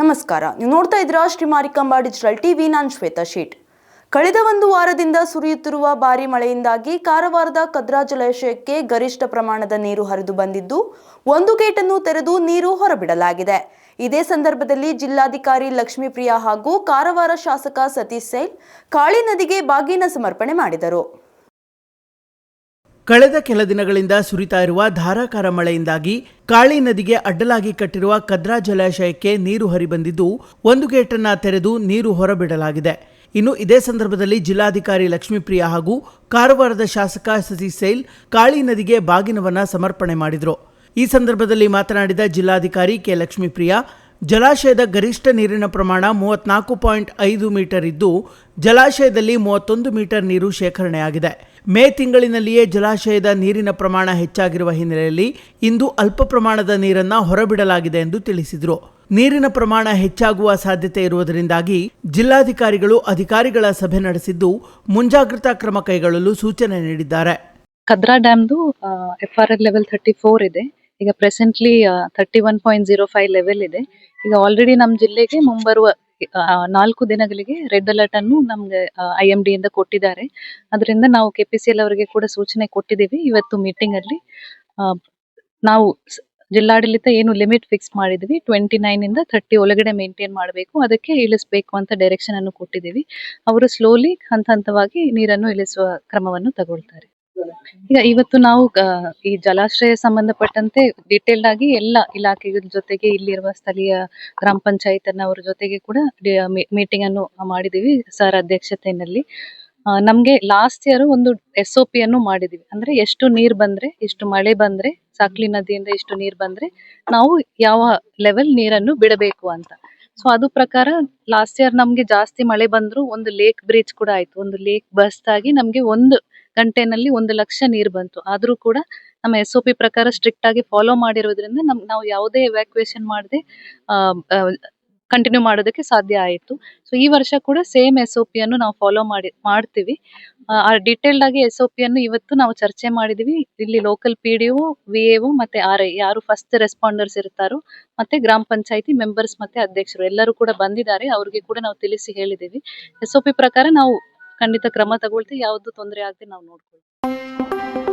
ನಮಸ್ಕಾರ. ನೀವು ನೋಡ್ತಾ ಇದ್ದೀರಾ ಶ್ರೀ ಮಾರಿಕಾಂಬಾ ಡಿಜಿಟಲ್ ಟಿವಿ. ನಾನು ಶ್ವೇತಾ ಶೇಟ್. ಕಳೆದ ಒಂದು ವಾರದಿಂದ ಸುರಿಯುತ್ತಿರುವ ಭಾರಿ ಮಳೆಯಿಂದಾಗಿ ಕಾರವಾರದ ಕದ್ರಾ ಜಲಾಶಯಕ್ಕೆ ಗರಿಷ್ಠ ಪ್ರಮಾಣದ ನೀರು ಹರಿದು ಬಂದಿದ್ದು, ಒಂದು ಗೇಟನ್ನು ತೆರೆದು ನೀರು ಹೊರಬಿಡಲಾಗಿದೆ. ಇದೇ ಸಂದರ್ಭದಲ್ಲಿ ಜಿಲ್ಲಾಧಿಕಾರಿ ಲಕ್ಷ್ಮೀಪ್ರಿಯಾ ಹಾಗೂ ಕಾರವಾರ ಶಾಸಕ ಸತೀಶ್ ಸೈಲ್ ಕಾಳಿ ನದಿಗೆ ಬಾಗಿನ ಸಮರ್ಪಣೆ ಮಾಡಿದರು. ಕಳೆದ ಕೆಲ ದಿನಗಳಿಂದ ಸುರಿತಾ ಇರುವ ಧಾರಾಕಾರ ಮಳೆಯಿಂದಾಗಿ ಕಾಳಿ ನದಿಗೆ ಅಡ್ಡಲಾಗಿ ಕಟ್ಟಿರುವ ಕದ್ರಾ ಜಲಾಶಯಕ್ಕೆ ನೀರು ಹರಿಬಂದಿದ್ದು, ಒಂದು ಗೇಟನ್ನು ತೆರೆದು ನೀರು ಹೊರಬಿಡಲಾಗಿದೆ. ಇನ್ನು ಇದೇ ಸಂದರ್ಭದಲ್ಲಿ ಜಿಲ್ಲಾಧಿಕಾರಿ ಲಕ್ಷ್ಮೀಪ್ರಿಯಾ ಹಾಗೂ ಕಾರವಾರದ ಶಾಸಕ ಸತೀಶ್ ಸೇಲ್ ಕಾಳಿ ನದಿಗೆ ಬಾಗಿನವನ್ನ ಸಮರ್ಪಣೆ ಮಾಡಿದರು. ಈ ಸಂದರ್ಭದಲ್ಲಿ ಮಾತನಾಡಿದ ಜಿಲ್ಲಾಧಿಕಾರಿ ಕೆ. ಲಕ್ಷ್ಮೀಪ್ರಿಯಾ, ಜಲಾಶಯದ ಗರಿಷ್ಠ ನೀರಿನ ಪ್ರಮಾಣ ಮೂವತ್ನಾಲ್ಕು ಪಾಯಿಂಟ್ ಐದು ಮೀಟರ್ ಇದ್ದು, ಜಲಾಶಯದಲ್ಲಿ ಮೂವತ್ತೊಂದು ಮೀಟರ್ ನೀರು ಶೇಖರಣೆಯಾಗಿದೆ. ಮೇ ತಿಂಗಳಿನಲ್ಲಿಯೇ ಜಲಾಶಯದ ನೀರಿನ ಪ್ರಮಾಣ ಹೆಚ್ಚಾಗಿರುವ ಹಿನ್ನೆಲೆಯಲ್ಲಿ ಇಂದು ಅಲ್ಪ ಪ್ರಮಾಣದ ನೀರನ್ನ ಹೊರಬಿಡಲಾಗಿದೆ ಎಂದು ತಿಳಿಸಿದರು. ನೀರಿನ ಪ್ರಮಾಣ ಹೆಚ್ಚಾಗುವ ಸಾಧ್ಯತೆ ಇರುವುದರಿಂದಾಗಿ ಜಿಲ್ಲಾಧಿಕಾರಿಗಳು ಅಧಿಕಾರಿಗಳ ಸಭೆ ನಡೆಸಿದ್ದು ಮುಂಜಾಗ್ರತಾ ಕ್ರಮ ಕೈಗೊಳ್ಳಲು ಸೂಚನೆ ನೀಡಿದ್ದಾರೆ. Kadra ಡ್ಯಾಮ್ದು F R L level thirty four ಇದೆ. ಈಗ presently thirty one point zero five level ಇದೆ. ಈಗ ಆಲ್ರೆಡಿ ನಮ್ಮ ಜಿಲ್ಲೆಗೆ ಮುಂಬರುವ ನಾಲ್ಕು ದಿನಗಳಿಗೆ ರೆಡ್ ಅಲರ್ಟ್ ಅನ್ನು ನಮ್ಗೆ ಐ ಎಂ ಡಿ ಇಂದ ಕೊಟ್ಟಿದ್ದಾರೆ. ಅದರಿಂದ ನಾವು ಕೆ ಪಿ ಸಿ ಎಲ್ ಅವರಿಗೆ ಕೂಡ ಸೂಚನೆ ಕೊಟ್ಟಿದ್ದೀವಿ. ಇವತ್ತು ಮೀಟಿಂಗ್ ಅಲ್ಲಿ ನಾವು ಜಿಲ್ಲಾಡಳಿತ ಏನು ಲಿಮಿಟ್ ಫಿಕ್ಸ್ ಮಾಡಿದ್ವಿ ಟ್ವೆಂಟಿ ನೈನ್ ಇಂದ ಥರ್ಟಿ ಒಳಗಡೆ ಮೇಂಟೈನ್ ಮಾಡಬೇಕು. ಅದಕ್ಕೆ ಇಳಿಸಬೇಕು ಅಂತ ಡೈರೆಕ್ಷನ್ ಅನ್ನು ಕೊಟ್ಟಿದ್ದೀವಿ. ಅವರು ಸ್ಲೋಲಿ ಹಂತ ಹಂತವಾಗಿ ನೀರನ್ನು ಇಳಿಸುವ ಕ್ರಮವನ್ನು ತಗೊಳ್ತಾರೆ. ಈಗ ಇವತ್ತು ನಾವು ಈ ಜಲಾಶಯ ಸಂಬಂಧಪಟ್ಟಂತೆ ಡಿಟೇಲ್ಡ್ ಆಗಿ ಎಲ್ಲ ಇಲಾಖೆಗಳ ಜೊತೆಗೆ ಇಲ್ಲಿರುವ ಸ್ಥಳೀಯ ಗ್ರಾಮ ಪಂಚಾಯತ್ ಅವ್ರ ಜೊತೆಗೆ ಕೂಡ ಮೀಟಿಂಗ್ ಅನ್ನು ಮಾಡಿದೀವಿ ಸರ್ ಅಧ್ಯಕ್ಷತೆಯಲ್ಲಿ. ನಮ್ಗೆ ಲಾಸ್ಟ್ ಇಯರ್ ಒಂದು ಎಸ್ ಒ ಪಿ ಅನ್ನು ಮಾಡಿದೀವಿ. ಅಂದ್ರೆ ಎಷ್ಟು ನೀರ್ ಬಂದ್ರೆ ಎಷ್ಟು ಮಳೆ ಬಂದ್ರೆ, ಸಾಕ್ಲಿ ನದಿಯಿಂದ ಎಷ್ಟು ನೀರ್ ಬಂದ್ರೆ ನಾವು ಯಾವ ಲೆವೆಲ್ ನೀರನ್ನು ಬಿಡಬೇಕು ಅಂತ. ಸೊ ಅದು ಪ್ರಕಾರ ಲಾಸ್ಟ್ ಇಯರ್ ನಮ್ಗೆ ಜಾಸ್ತಿ ಮಳೆ ಬಂದ್ರು ಒಂದು ಲೇಕ್ ಬ್ರಿಡ್ಜ್ ಕೂಡ ಆಯ್ತು. ಒಂದು ಲೇಕ್ ಬಸ್ಟ್ ಆಗಿ ನಮ್ಗೆ ಒಂದು ಗಂಟೆನಲ್ಲಿ ಒಂದು ಲಕ್ಷ ನೀರು ಬಂತು. ಆದ್ರೂ ಕೂಡ ನಮ್ಮ ಎಸ್ ಒ ಪಿ ಪ್ರಕಾರ ಸ್ಟ್ರಿಕ್ಟ್ ಆಗಿ ಫಾಲೋ ಮಾಡಿರೋದ್ರಿಂದ ನಮ್ ನಾವು ಯಾವುದೇ ಎವಾಕ್ಯೂಷನ್ ಮಾಡದೆ ಕಂಟಿನ್ಯೂ ಮಾಡೋದಕ್ಕೆ ಸಾಧ್ಯ ಆಯಿತು. ಸೊ ಈ ವರ್ಷ ಕೂಡ ಸೇಮ್ ಎಸ್ ಒ ಪಿ ಅನ್ನು ನಾವು ಫಾಲೋ ಮಾಡಿ, ಮಾಡ್ತೀವಿ. ಆ ಡೀಟೇಲ್ಡ್ ಆಗಿ ಎಸ್ ಒ ಇವತ್ತು ನಾವು ಚರ್ಚೆ ಮಾಡಿದೀವಿ. ಇಲ್ಲಿ local P D O V A ಮತ್ತೆ ಆರ್ ಐ ಯಾರು ಫಸ್ಟ್ ರೆಸ್ಪಾಂಡರ್ಸ್ ಇರ್ತಾರೋ ಮತ್ತೆ ಗ್ರಾಮ ಪಂಚಾಯತಿ ಮೆಂಬರ್ಸ್ ಮತ್ತೆ ಅಧ್ಯಕ್ಷರು ಎಲ್ಲರೂ ಕೂಡ ಬಂದಿದ್ದಾರೆ. ಅವ್ರಿಗೆ ಕೂಡ ನಾವು ತಿಳಿಸಿ ಹೇಳಿದೀವಿ. ಎಸ್ ಒ ಪಿ ಪ್ರಕಾರ ನಾವು ಖಂಡಿತ ಕ್ರಮ ತಗೊಳ್ತೀವಿ. ಯಾವುದು ತೊಂದರೆ ಆಗದೆ ನಾವು ನೋಡ್ಕೊಳ್ತೀವಿ.